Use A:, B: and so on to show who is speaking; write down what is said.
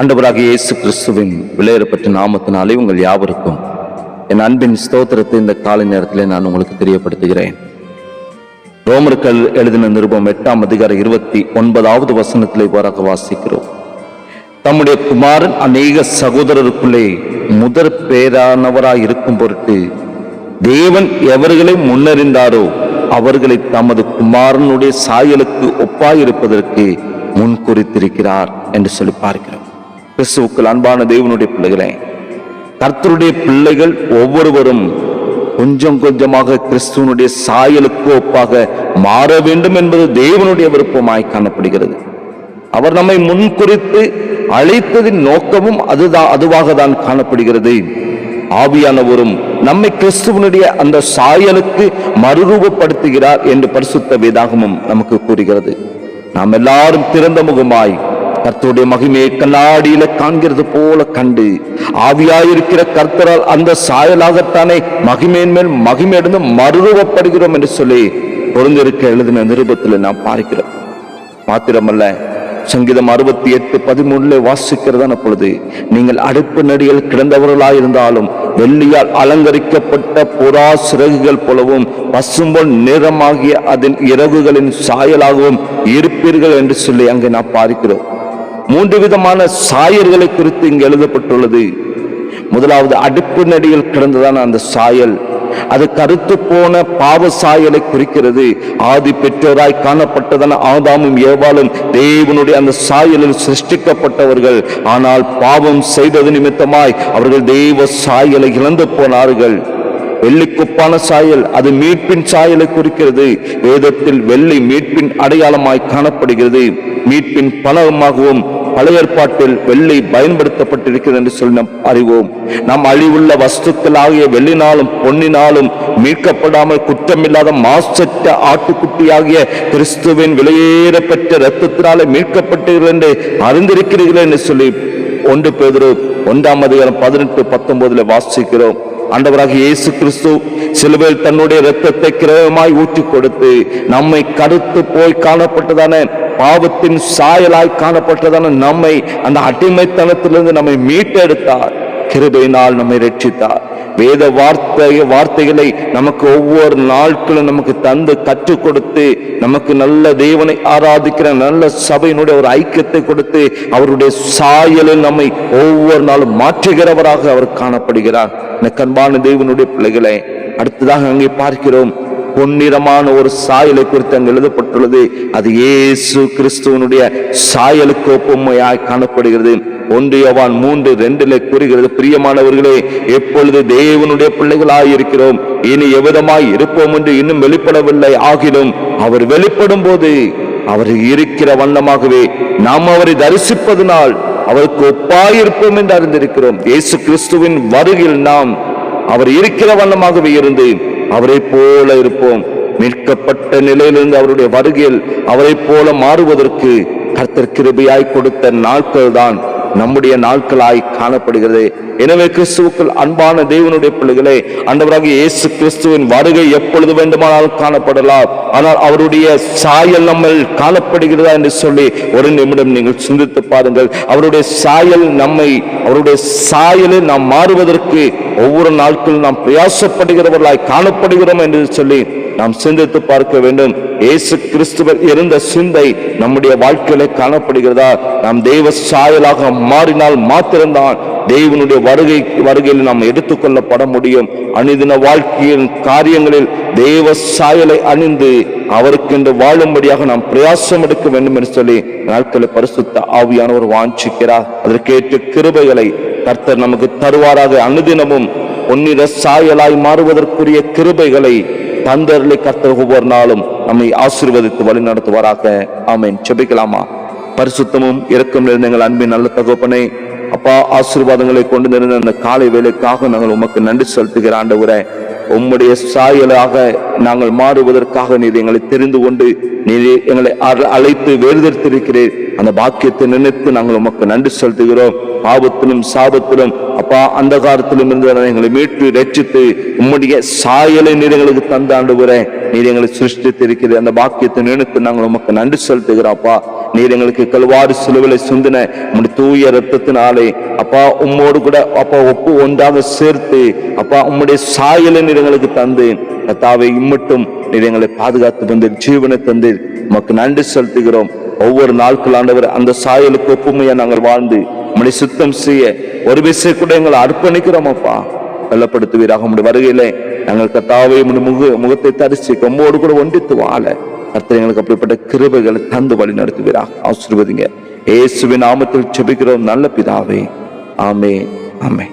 A: ஆண்டவராக இயேசு கிறிஸ்துவின் விளையாடப்பட்ட நாமத்தினாலே உங்கள் யாவருக்கும் என் அன்பின் ஸ்தோத்திரத்தை இந்த காலை நேரத்தில் நான் உங்களுக்கு தெரியப்படுத்துகிறேன். ரோமர்கள் எழுதின நிருபம் எட்டாம் அதிகார இருபத்தி ஒன்பதாவது வசனத்திலே இவ்வாறாக வாசிக்கிறோம். தம்முடைய குமாரன் அநேக சகோதரருக்குள்ளே முதற் பேரானவராய் இருக்கும் பொருட்டு தேவன் எவர்களை முன்னறிந்தாரோ அவர்களை தமது குமாரனுடைய சாயலுக்கு ஒப்பாயிருப்பதற்கு முன் குறித்திருக்கிறார் என்று சொல்லி பார்க்கிறோம். கிறிஸ்துவுக்குள் அன்பான தேவனுடைய பிள்ளைகளே கர்த்தருடைய பிள்ளைகள் ஒவ்வொருவரும் கொஞ்சம் கொஞ்சமாக கிறிஸ்துவனுடைய சாயலுக்கு ஒப்பாக மாற வேண்டும் என்பது தேவனுடைய விருப்பமாய் காணப்படுகிறது. அவர் நம்மை முன்குறித்து அழைத்ததின் நோக்கமும் அதுதான் அதுவாக தான் காணப்படுகிறது. ஆவியானவரும் நம்மை கிறிஸ்துவனுடைய அந்த சாயலுக்கு மறுரூபப்படுத்துகிறார் என்று பரிசுத்த வேதாகமும் நமக்கு கூறுகிறது. நாம் எல்லாரும் திறந்த முகமாய் கர்த்தருடைய மகிமையை கண்ணாடியில காண்கிறது போல கண்டு ஆவியாயிருக்கிற கர்த்தரால் அந்த சாயலாகத்தானே மகிமையின் மேல் மகிமையடைந்து மறுரூபப்படுகிறோம் என்று சொல்லி பொருந்திருக்க எழுதின நிருபத்தில் நாம் பார்க்கிறோம். மாத்திரமல்ல சங்கீதம் அறுபத்தி எட்டு பதிமூணுல வாசிக்கிறதான பொழுது நீங்கள் அடுப்பு நடிகள் கிடந்தவர்களாயிருந்தாலும் வெள்ளியால் அலங்கரிக்கப்பட்ட புறா சிறகுகள் போலவும் பசும்பொன் நிறமாகிய அதன் இறகுகளின் சாயலாகவும் இருப்பீர்கள் என்று சொல்லி அங்கே நாம் பார்க்கிறோம். மூன்று விதமான சாயல்களை குறித்து இங்கு எழுதப்பட்டுள்ளது. முதலாவது அடுப்பு நடிகள் கிடந்ததான அந்த சாயல். அது கருத்து போன பாவ சாயலை குறிக்கிறது. ஆதி பெற்றோராய் காணப்பட்டதான ஆதாமும் ஏவாலும் தேவனுடைய அந்த சாயலில் சிருஷ்டிக்கப்பட்டவர்கள். ஆனால் பாவம் செய்தது நிமித்தமாய் அவர்கள் தெய்வ சாயலை இழந்து போனார்கள். வெள்ளிக்குப்பான சாயல் அது மீட்பின் சாயலை குறிக்கிறது. வேதத்தில் வெள்ளி மீட்பின் அடையாளமாய் காணப்படுகிறது. மீட்பின் பணமாகவும் பழைய ஏற்பாட்டில் வெள்ளி பயன்படுத்தப்பட்டிருக்கிறது என்று சொல்லி நாம் அறிவோம். நாம் அழிவுள்ள வஸ்துக்களாகிய வெள்ளினாலும் பொன்னினாலும் மீட்கப்படாமல் குற்றமில்லாத மாசற்ற ஆட்டுக்குட்டியாகிய கிறிஸ்துவின் விலையேற பெற்ற இரத்தத்தினாலே மீட்கப்பட்டீர்கள் என்று அறிந்திருக்கிறீர்கள் என்று சொல்லி ஒன்று பேதுரு ஒன்றாம் அதிகாரம் பதினெட்டு பத்தொன்பதுல வாசிக்கிறோம். ஆண்டவராக இயேசு கிறிஸ்து சிலுவையில் தன்னுடைய இரத்தத்தை கிரகமாய் ஊற்றி கொடுத்து நம்மை கருத்து போய் காணப்பட்டதான பாவத்தின் சாயலாய் காணப்பட்டதான நம்மை அந்த அடிமைத்தனத்திலிருந்து நம்மை மீட்டெடுத்தார். கிருபையினால் நம்மை ரட்சித்தார். வேத வார்த்தை வார்த்தைகளை நமக்கு ஒவ்வொரு நாட்களும் நமக்கு தந்து கற்றுக் கொடுத்து நமக்கு நல்ல தேவனை ஆராதிக்கிற நல்ல சபையினுடைய ஒரு ஐக்கியத்தை கொடுத்து அவருடைய சாயலில் நம்மை ஒவ்வொரு நாளும் மாற்றுகிறவராக அவர் காணப்படுகிறார். கண்பான தேவனுடைய பிள்ளைகளை அடுத்ததாக அங்கே பார்க்கிறோம். பொன்னிறமான ஒரு சாயலை குறித்து அங்கு எழுதப்பட்டுள்ளது. அது இயேசு கிறிஸ்துவனுடைய சாயலுக்கு ஒப்புமையாய் காணப்படுகிறது. ஒன்றியவான் மூன்று ரெண்டுல கூறுகிறது பிரியமானவர்களே எப்பொழுது தேவனுடைய பிள்ளைகளாய் இருக்கிறோம்? இனி எவ்விதமாய் இருப்போம் என்று இன்னும் வெளிப்படவில்லை. ஆகிலும் அவர் வெளிப்படும் போது அவர் இருக்கிற வண்ணமாகவே நாம் அவரை தரிசிப்பதனால் அவருக்கு ஒப்பாயிருப்போம் என்று அறிந்திருக்கிறோம். இயேசு கிறிஸ்துவின் வருகில் நாம் அவர் இருக்கிற வண்ணமாகவே இருந்து அவரை போல இருப்போம். மீட்கப்பட்ட நிலையிலிருந்து அவருடைய வருகையில் அவரை போல மாறுவதற்கு கர்த்தர் கிருபையாய் கொடுத்த நாட்கள் தான் நம்முடைய நாட்களாய் காணப்படுகிறது. எனவே கிறிஸ்துவுக்குள் அன்பான தேவனுடைய பிள்ளைகளே அந்தவராக இயேசு கிறிஸ்துவின் வருகை எப்பொழுது வேண்டுமானாலும் காணப்படலாம். ஆனால் அவருடைய சாயல் நம்ம காணப்படுகிறதா என்று சொல்லி ஒரு நிமிடம் நீங்கள் சிந்தித்து பாருங்கள். அவருடைய சாயல் நம்மை அவருடைய சாயலில் நாம் மாறுவதற்கு ஒவ்வொரு நாட்களும் நாம் பிரயாசப்படுகிறவர்களாய் காணப்படுகிறோம் என்று சொல்லி நாம் சிந்தித்து பார்க்க வேண்டும். இயேசு கிறிஸ்துவர் இருந்த சிந்தை நம்முடைய வாழ்க்கையில காணப்படுகிறதா? நாம் தெய்வ சாயலாக மாறினால் மாத்திரம்தான் தெய்வனுடைய வருகை வருகையில் நாம் எடுத்துக்கொள்ளப்பட முடியும். அணிதின வாழ்க்கையின் காரியங்களில் தெய்வ சாயலை அணிந்து அவருக்கென்று வாழும்படியாக நாம் பிரயாசம் எடுக்க வேண்டும் என்று சொல்லி நாட்களை பரிசுத்த ஆவியானவர் வாஞ்சிக்கிறார். அதற்கேற்ற கிருபைகளை கர்த்தர் நமக்கு தருவாராக. அனுதினமும் பொன்னிற சாயலாய் மாறுவதற்குரிய கிருபைகளை தந்தர்களை கர்த்தர் ஒவ்வொரு நாளும் நம்மை ஆசீர்வதித்து வழி நடத்துவாராக. ஆமேன். செபிக்கலாமா பரிசுத்தமும் இறக்கம் நிறைந்த எங்கள் அன்பின் நல்ல தகப்பனை அப்பா ஆசீர்வாதங்களை கொண்டு நிறைந்த அந்த காலை வேலைக்காக நாங்கள் உமக்கு நன்றி செலுத்துகிற ஆண்டவரே உம்முடைய சாயலாக நாங்கள் மாறுவதற்காக நீர் எங்களை தெரிந்து கொண்டு நீர் எங்களை அழைத்து வேறுதெடுத்திருக்கிறீர் அந்த பாக்கியத்தை நினைத்து நாங்கள் உமக்கு நன்றி செலுத்துகிறோம். ஆபத்திலும் சாபத்திலும் அப்பா அந்த காலத்திலும் இருந்து எங்களை மீட்டு ரட்சித்து உம்முடைய சாயலை நீர் எங்களுக்கு தந்த ஆண்டு நீர் எங்களை சிருஷ்டித்திருக்கிற அந்த பாக்கியத்தை நினைத்து நாங்கள் உமக்கு நன்றி செலுத்துகிறோம்ப்பா. நீர் எங்களுக்கு கல்வாறு சிலுவிலை சிந்தின உம்முடைய தூய ரத்தத்தினாலே அப்பா உம்மோடு கூட அப்பா ஒப்பு ஒன்றாக சேர்த்து அப்பா உம்முடைய சாயலை நீர் எங்களுக்கு தந்து கத்தாவை இம்மட்டும் நீர் எங்களை பாதுகாத்து வந்து ஜீவனை தந்து உமக்கு நன்றி செலுத்துகிறோம். ஒவ்வொரு நாட்கள் ஆண்டவர் அந்த சாயலுக்கு ஒப்புமையா நாங்கள் வாழ்ந்து உம்முடைய சுத்தம் செய்ய ஒரு விசை கூட எங்களை அர்ப்பணிக்கிறோமப்பா. வெள்ளப்படுத்துவீராக உம்முடைய வருகையிலே. நாங்கள் கத்தாவை முக முகத்தை தரிசி கொம்போடு கூட ஒன்றித்து வாழ. கர்த்தர் எங்களுக்கு அப்படிப்பட்ட கிருபைகளை தந்து வழி நடத்துவீராக. ஆசீர்வதிங்க. இயேசுவின் நாமத்தில் செபிக்கிறோம் நல்ல பிதாவே. ஆமே ஆமே